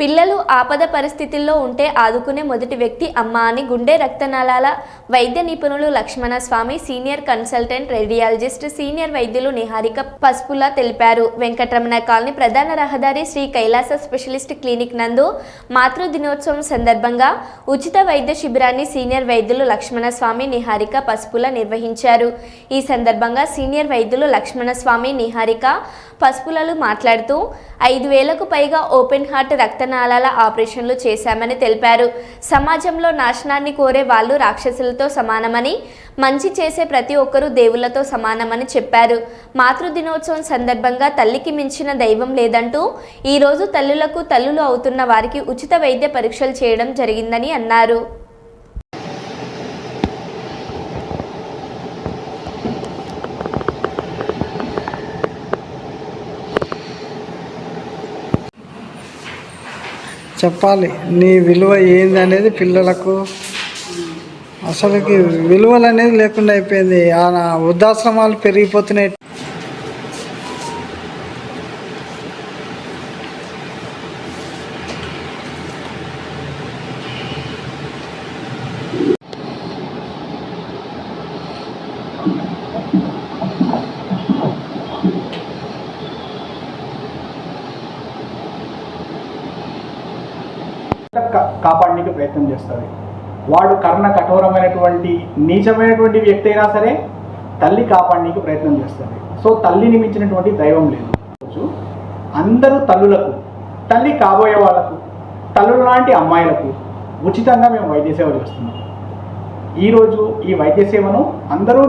పిల్లలు ఆపద పరిస్థితుల్లో ఉంటే ఆదుకునే మొదటి వ్యక్తి అమ్మ అని గుండె రక్తనాళాల వైద్య నిపుణులు Lakshmana Swamy senior consultant radiologist senior వైద్యులు నిహారిక పసుపుల తెలిపారు. వెంకటరమణ కాలనీ ప్రధాన రహదారి శ్రీ కైలాస స్పెషలిస్ట్ క్లినిక్ నందు మాతృ దినోత్సవం సందర్భంగా ఉచిత వైద్య శిబిరాన్ని సీనియర్ వైద్యులు లక్ష్మణ స్వామి నిహారిక పసుపుల నిర్వహించారు. ఈ సందర్భంగా సీనియర్ వైద్యులు లక్ష్మణ స్వామి నిహారిక పసుపులలు మాట్లాడుతూ ఐదు వేలకు పైగా ఓపెన్ హార్ట్ రక్త రక్తనాళాల ఆపరేషన్లు చేశామని తెలిపారు. సమాజంలో నాశనాన్ని కోరే వాళ్ళు రాక్షసులతో సమానమని మంచి చేసే ప్రతి ఒక్కరూ దేవుళ్ళతో సమానమని చెప్పారు. మాతృదినోత్సవం సందర్భంగా తల్లికి మించిన దైవం లేదంటూ ఈరోజు తల్లులకు తల్లులు అవుతున్న వారికి ఉచిత వైద్య పరీక్షలు చేయడం జరిగిందని అన్నారు. చెప్పాలి. నీ విలువ ఏంది అనేది పిల్లలకు అసలుకి విలువలు అనేది లేకుండా అయిపోయింది. ఆ వృద్ధాశ్రమాలు పెరిగిపోతున్నాయి. కాపాడడానికి ప్రయత్నం చేస్తుంది వాడు కర్ణ కఠోరమైనటువంటి నీచమైనటువంటి వ్యక్తి అయినా సరే తల్లి కాపాడడానికి ప్రయత్నం చేస్తుంది సో తల్లిని మించినటువంటి దైవం లేదు. అందరూ తల్లులకు తల్లి కాబోయే వాళ్ళకు తల్లుల లాంటి అమ్మాయిలకు ఉచితంగా మేము వైద్య సేవలు చేస్తున్నాం. ఈరోజు ఈ వైద్య సేవను అందరూ